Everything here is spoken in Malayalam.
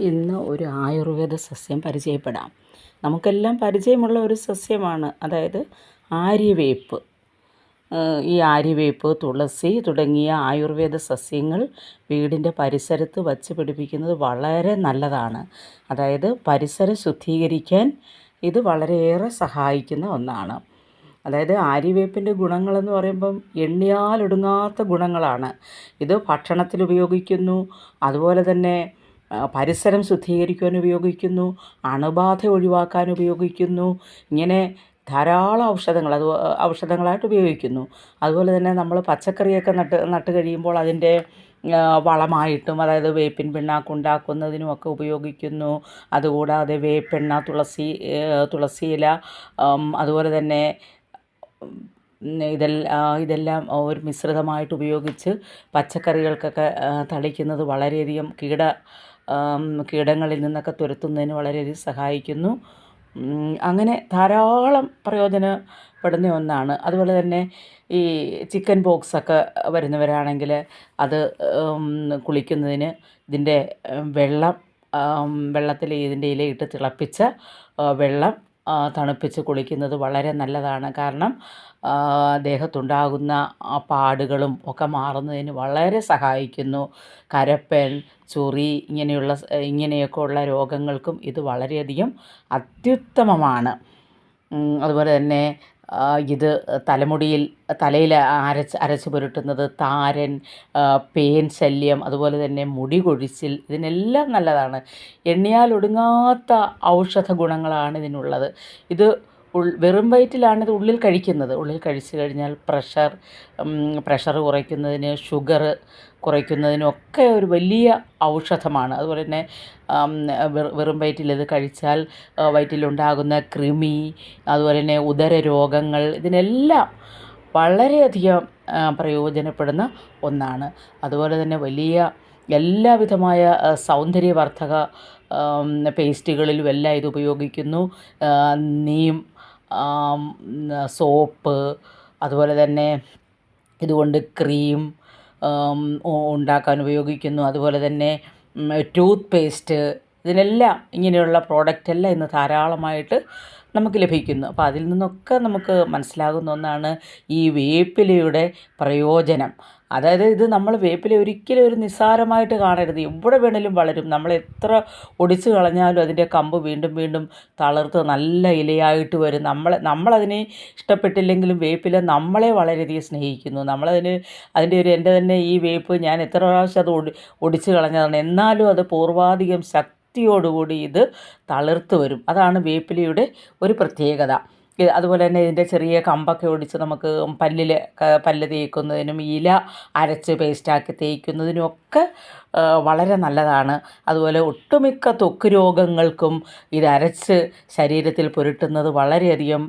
ഇന്ന് ഒരു ആയുർവേദ സസ്യം പരിചയപ്പെടാം. നമുക്കെല്ലാം പരിചയമുള്ള ഒരു സസ്യമാണ് അതായത് ആര്യവേപ്പ്. ഈ ആര്യവേപ്പ് തുളസി തുടങ്ങിയ ആയുർവേദ സസ്യങ്ങൾ വീടിന്റെ പരിസരത്ത് വച്ച് പിടിപ്പിക്കുന്നത് വളരെ നല്ലതാണ്. അതായത് പരിസരം ശുദ്ധീകരിക്കാൻ ഇത് വളരെയേറെ സഹായിക്കുന്ന ഒന്നാണ്. അതായത് ആര്യവേപ്പിന്റെ ഗുണങ്ങളെന്ന് പറയുമ്പം എണ്ണിയാലൊടുങ്ങാത്ത ഗുണങ്ങളാണ്. ഇത് ഭക്ഷണത്തിൽ ഉപയോഗിക്കുന്നു അതുപോലെ തന്നെ പരിസരം ശുദ്ധീകരിക്കുവാൻ ഉപയോഗിക്കുന്നു അണുബാധ ഒഴിവാക്കാൻ ഉപയോഗിക്കുന്നു ഇങ്ങനെ ധാരാളം ഔഷധങ്ങൾ അത് ഔഷധങ്ങളായിട്ട് ഉപയോഗിക്കുന്നു. അതുപോലെ തന്നെ നമ്മൾ പച്ചക്കറിയൊക്കെ നട്ട് നട്ട് കഴിയുമ്പോൾ അതിന്റെ വളമായിട്ടും അതായത് വേപ്പിൻ പിണ്ണാക്ക് ഉണ്ടാക്കുന്നതിനും ഒക്കെ ഉപയോഗിക്കുന്നു. അതുകൂടാതെ വേപ്പെണ്ണ തുളസി തുളസിയില അതുപോലെ തന്നെ ഇതെല്ലാം ഇതെല്ലാം ഒരു മിശ്രിതമായിട്ട് ഉപയോഗിച്ച് പച്ചക്കറികൾക്കൊക്കെ തളിക്കുന്നത് വളരെയധികം കീട കീടങ്ങളിൽ നിന്നൊക്കെ തുരത്തുന്നതിന് വളരെയധികം സഹായിക്കുന്നു. അങ്ങനെ ധാരാളം പ്രയോജനപ്പെടുന്ന ഒന്നാണ്. അതുപോലെ തന്നെ ഈ ചിക്കൻ ബോക്സ് ഒക്കെ വരുന്നവരാണെങ്കിൽ അത് കുളിക്കുന്നതിന് ഇതിന്റെ വെള്ളം വെള്ളത്തിൽ ഇതിന്റെ ഇലയിട്ട് തിളപ്പിച്ച വെള്ളം തണുപ്പിച്ച് കുളിക്കുന്നത് വളരെ നല്ലതാണ്. കാരണം ദേഹത്തുണ്ടാകുന്ന പാടുകളും ഒക്കെ മാറുന്നതിന് വളരെ സഹായിക്കുന്നു. കരപ്പൻ ചൊറി ഇങ്ങനെയുള്ള ഇങ്ങനെയൊക്കെ ഉള്ള രോഗങ്ങൾക്കും ഇത് വളരെയധികം അത്യുത്തമമാണ്. അതുപോലെ തന്നെ ഇത് തലമുടിയിൽ തലയിൽ അരച്ച് അരച്ച് പുരട്ടുന്നത് താരൻ പേൻ ശല്യം അതുപോലെ തന്നെ മുടി കൊഴിച്ചിൽ ഇതിനെല്ലാം നല്ലതാണ്. എണ്ണിയാൽ ഒടുങ്ങാത്ത ഔഷധ ഗുണങ്ങളാണ് ഇതിനുള്ളത്. ഇത് വെറും വയറ്റിലാണ് ഇത് ഉള്ളിൽ കഴിക്കുന്നത്. ഉള്ളിൽ കഴിച്ചു കഴിഞ്ഞാൽ പ്രഷർ പ്രഷർ കുറയ്ക്കുന്നതിന് ഷുഗർ കുറയ്ക്കുന്നതിനൊക്കെ ഒരു വലിയ ഔഷധമാണ്. അതുപോലെ തന്നെ വെറും വയറ്റിൽ ഇത് കഴിച്ചാൽ വയറ്റിലുണ്ടാകുന്ന കൃമി അതുപോലെ തന്നെ ഉദര രോഗങ്ങൾ ഇതിനെല്ലാം വളരെയധികം പ്രയോജനപ്പെടുന്ന ഒന്നാണ്. അതുപോലെ തന്നെ വലിയ എല്ലാവിധമായ സൗന്ദര്യവർദ്ധക പേസ്റ്റുകളിലും എല്ലാം ഇത് ഉപയോഗിക്കുന്നു. നീം സോപ്പ് അതുപോലെ തന്നെ ഇതുകൊണ്ട് ക്രീം ഉണ്ടാക്കാൻ ഉപയോഗിക്കുന്നു. അതുപോലെ തന്നെ ടൂത്ത് പേസ്റ്റ് ഇതിനെല്ലാം ഇങ്ങനെയുള്ള പ്രോഡക്റ്റ് എല്ലാം ഇന്ന് ധാരാളമായിട്ട് നമുക്ക് ലഭിക്കുന്നു. അപ്പോൾ അതിൽ നിന്നൊക്കെ നമുക്ക് മനസ്സിലാകുന്ന ഒന്നാണ് ഈ വേപ്പിലയുടെ പ്രയോജനം. അതായത് ഇത് നമ്മൾ വേപ്പില ഒരിക്കലും ഒരു നിസ്സാരമായിട്ട് കാണരുത്. എവിടെ വേണേലും വളരും. നമ്മൾ എത്ര ഒടിച്ച് കളഞ്ഞാലും അതിന്റെ കമ്പ് വീണ്ടും വീണ്ടും തളർത്ത് നല്ല ഇലയായിട്ട് വരും. നമ്മൾ നമ്മളതിനെ ഇഷ്ടപ്പെട്ടില്ലെങ്കിലും വേപ്പില നമ്മളെ വളരെയധികം സ്നേഹിക്കുന്നു. നമ്മളതിന് അതിന്റെ ഒരു എന്റെ തന്നെ ഈ വേപ്പ് ഞാൻ എത്ര പ്രാവശ്യം അത് ഒടി ഒടിച്ച് കളഞ്ഞതാണ്. എന്നാലും അത് പൂർവാധികം ശക്തിയോടുകൂടി ഇത് തളിർത്ത് വരും. അതാണ് വേപ്പിലയുടെ ഒരു പ്രത്യേകത. അതുപോലെ തന്നെ ഇതിന്റെ ചെറിയ കമ്പൊക്കെ ഒടിച്ച് നമുക്ക് പല്ലിൽ പല്ല് തേക്കുന്നതിനും ഇല അരച്ച് പേസ്റ്റാക്കി തേക്കുന്നതിനും ഒക്കെ വളരെ നല്ലതാണ്. അതുപോലെ ഒട്ടുമിക്ക ത്വക്ക് രോഗങ്ങൾക്കും ഇത് അരച്ച് ശരീരത്തിൽ പുരട്ടുന്നത് വളരെയധികം